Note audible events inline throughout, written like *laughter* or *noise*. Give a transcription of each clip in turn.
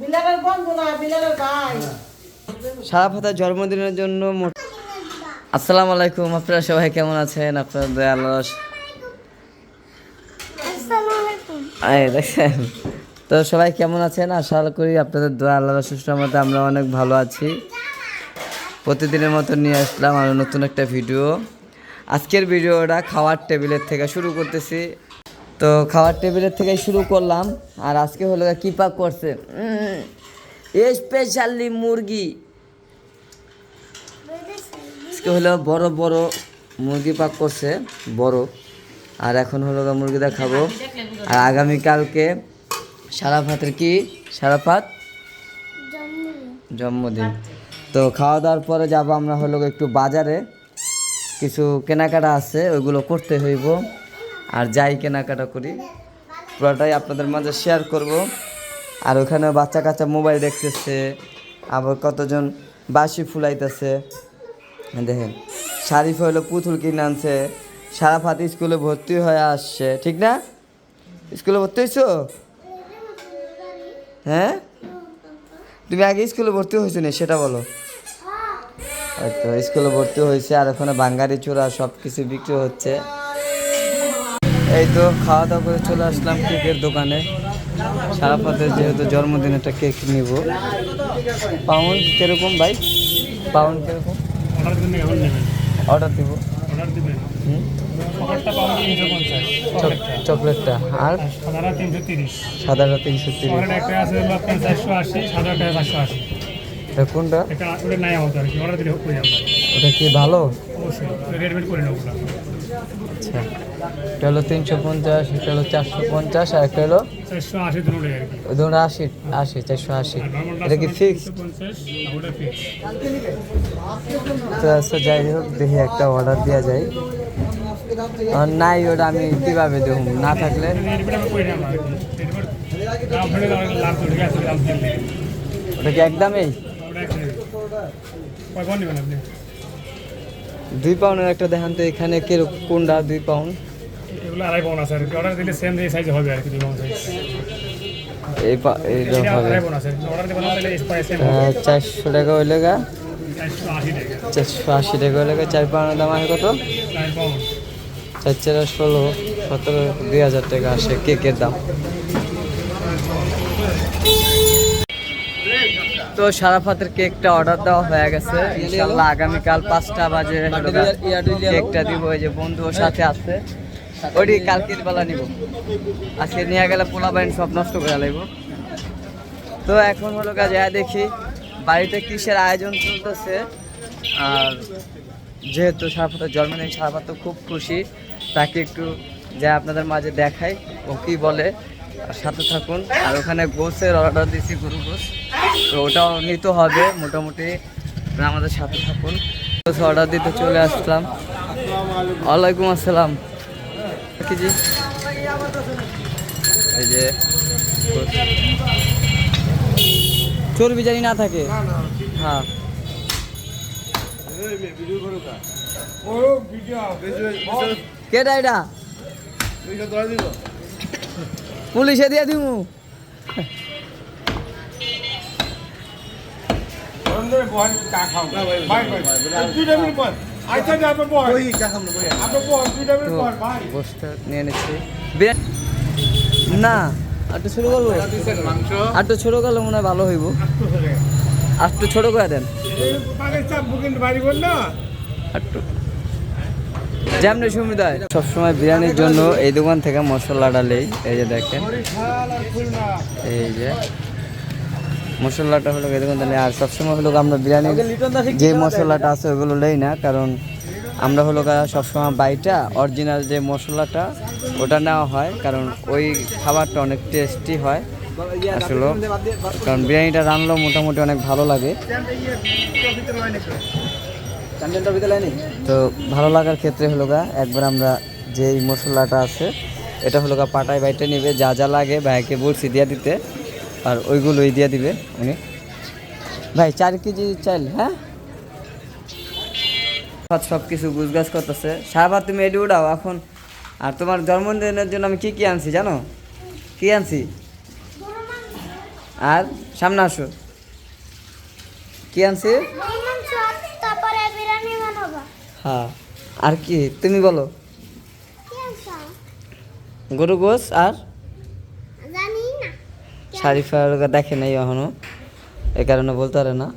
বিলালের বন্ধু না বিলালের ভাই। সারা পাতা জন্মদিনের জন্য মোট- আসসালামু আলাইকুম আপনারা সবাই কেমন আছেন? আপনার দয়া আল্লাহ দেখছেন তো সবাই কেমন আছেন? আশা করি আপনাদের দোয়া আল্লাহ সুস্থর মতো আমরা অনেক ভালো আছি। প্রতিদিনের মতো নিয়ে আসলাম আরও নতুন একটা ভিডিও। আজকের ভিডিওটা খাওয়ার টেবিলের থেকে শুরু করতেছি। তো খাওয়ার টেবিলের থেকে শুরু করলাম। আর আজকে হলো কি পাক করছে। স্পেশালি মুরগি। আজকে হলো বড় বড় মুরগি পাক করছে, বড়। আর এখন হলো মুরগিটা খাব আর আগামীকালকে সারাফাতের কি? সারাফাত? জন্মদিন। তো খাওয়া দাওয়ার পরে যাব আমরা হলো একটু বাজারে। কিছু কেনাকাটা আছে, ওইগুলো করতে হইব। আর যাই কেনাকাটা করি, পুরোটাই আপনাদের মাঝে শেয়ার করব। আর ওখানে বাচ্চা কাচ্চা মোবাইল দেখতেছে, আবার কতজন বাসি ফুলাইতেছে। দেখেন, শারিফ হইল পুতুল কিনে আনছে, সারাফাত স্কুলে ভর্তি হয়ে আসছে, ঠিক না? স্কুলে ভর্তি হয়েছো? হ্যাঁ? তুমি আগে স্কুলে ভর্তি হয়েছো না, সেটা বলো। তো স্কুলে ভর্তি হয়েছে, আর ওখানে বাঙ্গারি চূড়া সব কিছু বিক্রি হচ্ছে। এই তো খাওয়া দাওয়া করে চলে আসলাম কেকের দোকানে। সারাফাতের যেহেতু জন্মদিন একটা কেক নিব। পাউন্ড কীরকম ভাই? পাউন্ড কীরকম? অর্ডার দিব। চকলেটটা। আর? সাদাটা তিনশো তিরিশ। সাদাটা তিনশো কোনটা? ওটা কি ভালো? আচ্ছা। এটা হলো তিনশো পঞ্চাশ এটা হলো চারশো পঞ্চাশ আর একটা হলো কি। ধরুন আশি আশি চারশো আশি। এটা কি ফিক্স তিনশো পঞ্চাশ আর ওটা ফিক্স তো আচ্ছা যাই হোক দেখি একটা অর্ডার দেওয়া যায়। আর নাই ওটা আমি কীভাবে দেবো না থাকলে? কি? ওটা কি একদমই? একটা দুই পাউন্ডের একটা দেখান তো এখানে কীরকম কোনটা দুই পাউন্ড? এগুলো আড়াই পাউন্ড আছে আর কি। অর্ডার দিলে সেম এই সাইজে হবে আর কি দুই পাউন্ড সাইজ এই পা- এইটা এটা হবে আড়াই পাউন্ড আছে। অর্ডার দেবেন তাহলে স্পাইস সেম আহ, চারশো টাকা হইলে গা। চারশো আশি টাকা। হইলে গা। চার পাউন্ডের দাম আছে কত? চার চার ষোলো সতেরো দুই হাজার টাকা আসে কেকের দাম। তো সারাফাতের কেকটা অর্ডার দেওয়া হয়ে গেছে। ইনশাল্লাহ আগামীকাল পাঁচটা বাজে কেকটা দিব ওই যে বন্ধু ওর সাথে আছে। ওইটি কালকের বেলা নিব। আজকে নিয়ে গেলে পোলা বাইন সব নষ্ট করে লাগব তো এখন হলো কাজে দেখি, বাড়িতে কিসের আয়োজন চলতেছে, আর যেহেতু সারাপাতের জন্মদিন সারাপাত খুব খুশি। তাকে একটু যা আপনাদের মাঝে দেখাই, ও কি বলে সাথে থাকুন। আর ওখানে গোসের অর্ডার দিছি গরু গোস। তো ওটাও নিতে হবে, মোটামুটি আমাদের সাথে থাকুন। অর্ডার দিতে চলে আসলাম। ওয়ালাইকুম আসসালাম। কেজি? এই যে। চর্বি জানি না থাকে। হ্যাঁ। কেটা এটা? পুলিশে দিয়ে দিমু। গোষ্ঠটা নিয়ে নিচ্ছি। না একটু ছোটো করব একটু ছোটো করলে মনে হয় ভালো হইব। আর একটু ছোটো করে দেন। একটু যেমনি সুবিধা হয়। সবসময় বিরিয়ানির জন্য এই দোকান থেকে মশলাটা নেই এই যে দেখেন। এই যে। মশলাটা হলো দোকান থেকে আর সবসময় হলো আমরা বিরিয়ানির যে মশলাটা আছে ওগুলো নেই না, কারণ আমরা হলো সবসময় বাইটা অরিজিনাল যে মশলাটা, ওটা নেওয়া হয়, কারণ ওই খাবারটা অনেক টেস্টি হয় আসলে। কারণ বিরিয়ানিটা রান্নাও মোটামুটি অনেক ভালো লাগে। তো ভালো লাগার ক্ষেত্রে হলো গা একবার আমরা যে এই মশলাটা আছে, এটা হলো গা পাটায় বাইটে নিবে, যা যা লাগে ভাইকে বলছি দিয়ে দিতে। আর ওইগুলোই দিয়ে দিবে উনি। ভাই চার কেজি চাইল হ্যাঁ? সব সব কিছু গুছগাছ করতেছে। সারাবার তুমি এডি উড়াও এখন। আর তোমার জন্মদিনের জন্য আমি কি কি আনছি জানো? কি আনছি? আর সামনে আসো। কি আনছি? তারপরে বিরিয়ানি বানাবো হ্যাঁ। আর কি? তুমি বলো। গরু গোস আর শারিফা ওরা দেখে নাই এখনও। এই কারণে বলতে পারে না।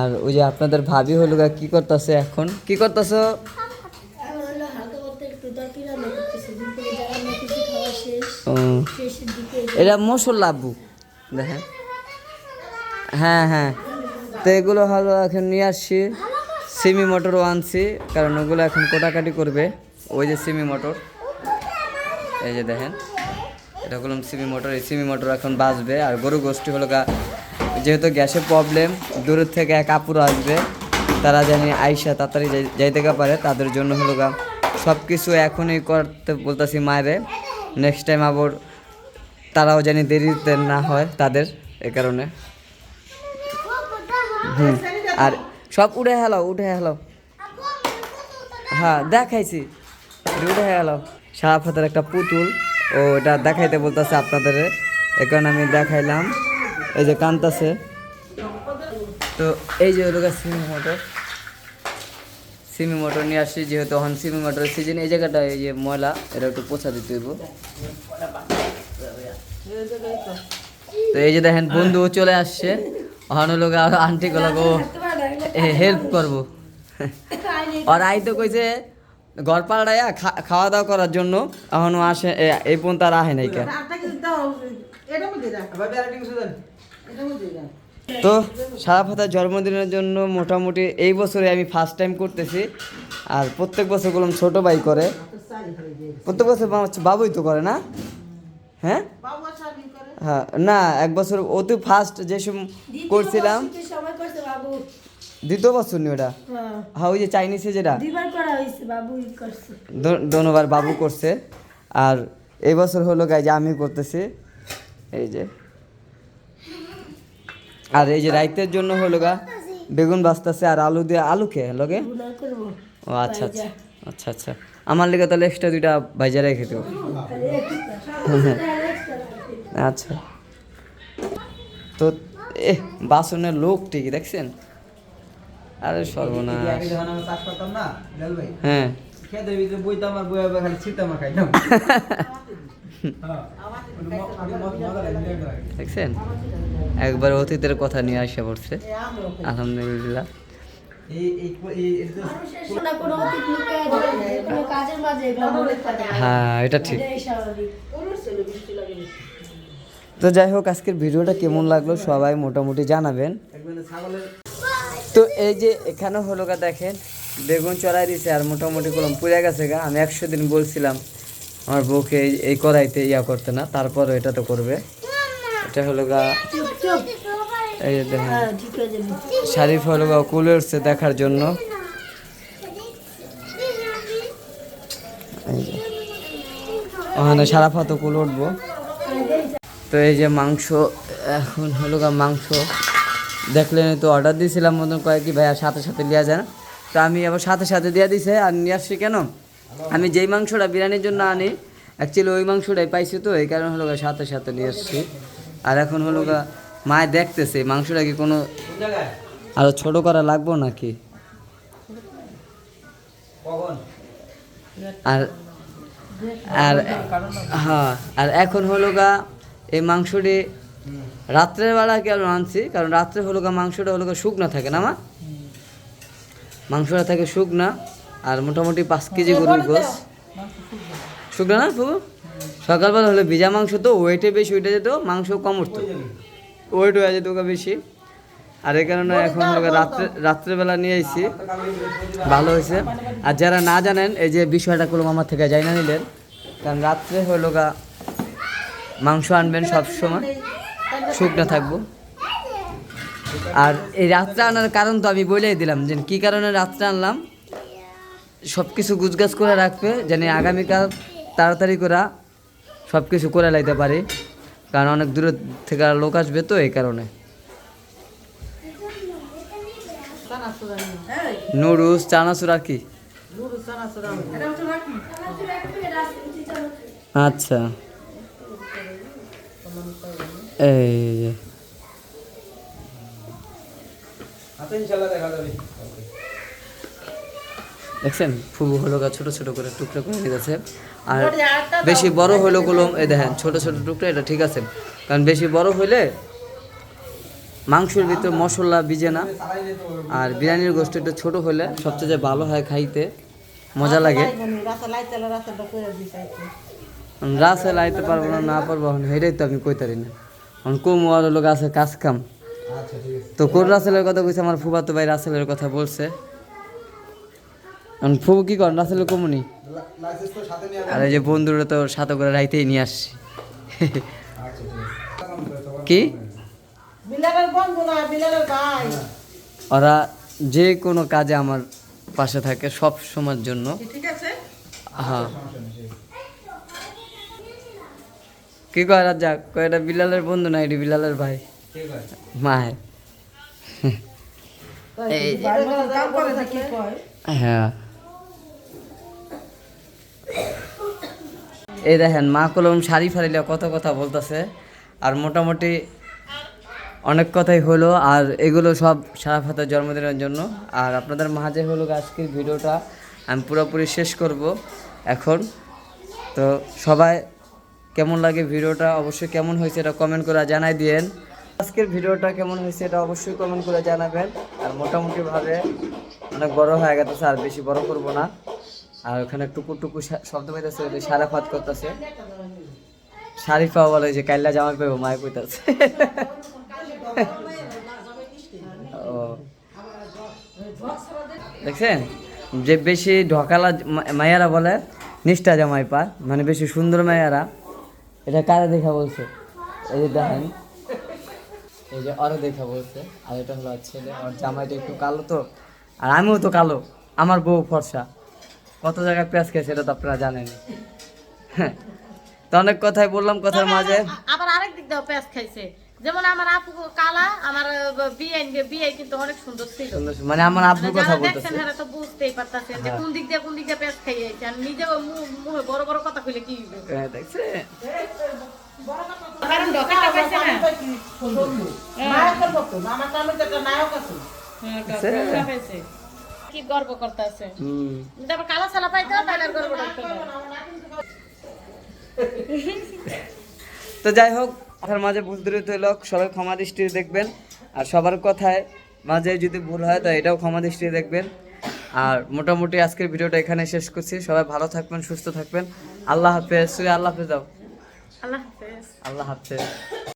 আর ওই যে আপনাদের ভাবি হলো কি করতেছে এখন? কি করতেছ? এটা মসুর লাভবু দেখেন। হ্যাঁ হ্যাঁ। তো এগুলো হলো এখন নিয়ে আসছি। সিমি মোটরও আনছি, কারণ ওগুলো এখন কোটাকাটি করবে। ওই যে সিমি মোটর। এই যে দেখেন। এটা হলো সিমি মোটর, এই সিমি মোটর এখন বাজবে। আর গরু গোষ্ঠী হলো যেহেতু গ্যাসের প্রবলেম দূরের থেকে এক আপুরো আসবে। তারা জানি আইসা তাড়াতাড়ি যাই- যাইতে পারে, তাদের জন্য হলো গা সব কিছু এখনই করতে বলতেছি মায়েরে। নেক্সট টাইম আবার তারাও জানি দেরিতে না হয় তাদের, এ কারণে। হুম, আর সব উঠে হেলাও উঠে হেলাও। হ্যাঁ দেখাইছি। উঠে গেল সারা ফাতের একটা পুতুল। ও এটা দেখাইতে বলতেছে আপনাদের এখন আমি দেখাইলাম। এই যে কান্তাছে। তো এই যে গা সিমি মোটর। সিমি মোটর নিয়ে আসছি যেহেতু এখন সিমি মোটরের সিজন এই জায়গাটা এই যে ময়লা এটা একটু পোছা দিতে হইব। তো এই যে দেখেন বন্ধু চলে আসছে। এখন হলো গা আন্টি গুলো হেল্প করব। *laughs* আর আই তো কইছে ঘর পাড়াইয়া খাওয়া দাওয়া করার জন্য এখনও আসে এই পর্যন্ত আর আহে নাই কে আটটা কিন্তু দাও এটা মধ্যে রাখ এটা মধ্যে রাখ তো সারা ফাতার জন্মদিনের জন্য মোটামুটি এই বছরে আমি ফার্স্ট টাইম করতেছি আর প্রত্যেক বছর বললাম ছোট ভাই করে। প্রত্যেক বছর বাবুই তো করে না? হ্যাঁ? বাবু শাদি করে। হ্যাঁ না এক বছর ও তো ফার্স্ট যে করছিলাম। দ্বিতীয় বছর নি ওটা? হ্যাঁ। হ্যাঁ ওই যে চাইনিজে যেটা? দুইবার করা হয়েছে বাবু ই করছে। দোনোবার বাবু করছে। আর এই বছর হলো গাই যে আমি করতেছি। এই যে। আর এই যে রাইতের জন্য হলো গা বেগুন বাঁচতেছে আর আলু দিয়ে আলু খেয়ে লগে? ও আচ্ছা আচ্ছা আচ্ছা আচ্ছা। আমার লেগে তাহলে এক্সট্রা দুইটা ভাইজা রেখে দেবো আচ্ছা। তো এ বাসনের লোক ঠিকই দেখছেন? আরে সর্বনাশ। চাষ করতাম না লাল ভাই। হ্যাঁ। খেতে ভিতরে বইতাম আর বই খালি ছিটাম আর খাইতাম। দেখছেন? একবার অতীতের কথা নিয়ে আসা পড়ছে। আলহামদুলিল্লাহ। হ্যাঁ এটা ঠিক। তো যাই হোক আজকের ভিডিওটা কেমন লাগল সবাই মোটামুটি জানাবেন। তো এই যে এখানে হলো গা দেখেন, বেগুন চড়াই দিছে আর মোটামুটি কলম পুড়ে গেছে গা। আমি একশো দিন বলছিলাম আমার বউকে এই- কড়াইতে ইয়া করতে না, তারপরও এটা তো করবে। এটা হলো গা এই দেখেন শারিফ হলো গা কুলে উঠছে দেখার জন্য। ওখানে সারা ফাতো কুল উঠবো। তো এই যে মাংস, এখন হলো গা মাংস। দেখলেন তো অর্ডার দিয়েছিলাম মতন কয়েক কি ভাইয়া সাথে সাথে লিয়া যায় না তো আমি আবার সাথে সাথে দিয়ে দিছে আর নিয়ে আসছি কেন? আমি যেই মাংসটা বিরিয়ানির জন্য আনি অ্যাকচুয়ালি ওই মাংসটাই পাইছি তো এই কারণে হলো গা সাথে সাথে নিয়ে আসছি। আর এখন হলো গা মায় দেখতেছে মাংসটা কি কোনো আরও ছোট করা লাগবো নাকি? আর আর হ্যাঁ আর এখন হলো গা এই মাংসটি রাত্রের বেলা কি কেন আনছি কারণ রাত্রে হলো মাংসটা হলো শুকনা থাকে না মা? মাংসটা থাকে শুকনা আর মোটামুটি পাঁচ কেজি গরুর গোস শুকনা না বাবু সকালবেলা হলে ভিজা মাংস তো ওয়েটে বেশি ওইটা যেত মাংস কম উঠতো। ওয়েট হয়ে যেত ওকে বেশি। আর এই কারণে এখন রাত্রে রাত্রেবেলা নিয়ে আইছি। ভালো হয়েছে। আর যারা না জানেন এই যে বিষয়টা করলাম আমার থেকে যাই না নিলেন কারণ রাত্রে হলো গা মাংস আনবেন সব সময়। শুকনো থাকব। আর এই রাত্রে আনার কারণ তো আমি বলেই দিলাম, যে কি কারণে রাত্রে আনলাম? সব কিছু গুছগাছ করে রাখবে, যেন আগামীকাল তাড়াতাড়ি করে সব কিছু করে লাইতে পারি, কারণ অনেক দূরের থেকে লোক আসবে তো এই কারণে। নুডলস, চানাচুর আর কি? আচ্ছা। এই যে দেখছেন ফুবু হলো গা ছোট ছোট করে টুকরো করে দিতেছে আর বেশি বড় হইলগুলো এই দেখেন ছোট ছোট টুকরো এটা ঠিক আছে। কারণ বেশি বড় হইলে মাংসের ভিতরে মশলা বিজে না। আর বিরিয়ানির গোষ্ঠ একটু ছোট হলে সবচেয়ে ভালো হয় খাইতে মজা লাগে। রাসে লাইতে পারব না না পারব হেরেই তো আমি কইতারি না। কম আর হলো গাছে কাজ কাম। আচ্ছা ঠিক আছে। তো কোন রাসেলের কথা কইছে? আমার ফুবাতো ভাই রাসেলের কথা বলছে। এখন ফুবু কি করেন? রাসেলের কমুনি? আর এই যে বন্ধুরা তো সাথে করে রাইতেই নিয়ে আসছি। আচ্ছা কি? বিলালের বন্ধু না বিলালের ভাই। ওরা যে কোনো কাজে আমার পাশে থাকে সব সময়ের জন্য। ঠিক আছে? হ্যাঁ। কি কয় রাজা কয় এটা বিলালের বন্ধু না এটি বিলালের ভাই? মায়ের। এই কাম করে কি? কয়? হ্যাঁ। এই দেখেন মা কলম শাড়ি ফাড়িলে কত কথা বলতেছে। আর মোটামুটি অনেক কথাই হলো আর এগুলো সব সারাফাতের জন্মদিনের জন্য। আর আপনাদের মাঝে হলো আজকের ভিডিওটা আমি পুরোপুরি শেষ করব এখন। তো সবাই কেমন লাগে ভিডিওটা, অবশ্যই কেমন হয়েছে এটা কমেন্ট করে জানাই দিয়েন। আজকের ভিডিওটা কেমন হয়েছে এটা অবশ্যই কমেন্ট করে জানাবেন। আর মোটামুটিভাবে অনেক বড় হয়ে গেছে, আর বেশি বড় করব না। আর ওখানে টুকু টুকু শব্দ পাইতেছে, ওই সারা ফাত করতেছে। শারিফা বলে যে, কাইল্লা জামাই পাইবো মায় কইতাছে। ও। দেখছেন? যে বেশি ঢকালা মায়ারা বলে, নিষ্ঠা জামাই পা মানে বেশি সুন্দর মায়ারা এটা কারা দেখা বলছে? এই যে দেখেন। এই যে অরে দেখা বলছে। আর এটা হলো ছেলে আর জামাইটা একটু কালো তো আর আমিও তো কালো। আমার বউ ফর্সা। কত জায়গায় পেঁয়াজ খেয়েছে এটা তো আপনারা জানেন তো অনেক কথাই বললাম কথার মাঝে। আবার আরেক দিক দাও পেঁয়াজ খাইছে। যেমন আমার আপু কালা আমার বিয়ে বিয়ে কিন্তু অনেক সুন্দর ছিল মানে আমার আব্বুর কথা যারা দেখছেন হ্যাঁ তো বুঝতেই পারতেছেন যে কোন দিক দিয়ে কোন দিক দিয়ে পেঁয়াজ খাইয়েছে আর নিজে মুখ- বড় বড় কথা কইলে কি? হ্যাঁ, কারণ পাইছে না নায়কের মতো আমার তো একটা নায়ক আছে হ্যাঁ, পাইছে। কি গর্ব করতে আছে হুম তারপর কালা ছালা পাইতে তাহলে গর্ব করতে তো যাই হোক কথার মাঝে ভুল ত্রুটি হলো সবাই ক্ষমা দৃষ্টি দেখবেন। আর সবার কথায় মাঝে যদি ভুল হয় তো এটাও ক্ষমা দৃষ্টি দেখবেন। আর মোটামুটি আজকের ভিডিওটা এখানে শেষ করছি। সবাই ভালো থাকবেন সুস্থ থাকবেন। আল্লাহ হাফেজ। আল্লাহ হাফেজ দাও। আল্লাহ হাফেজ। আল্লাহ হাফেজ।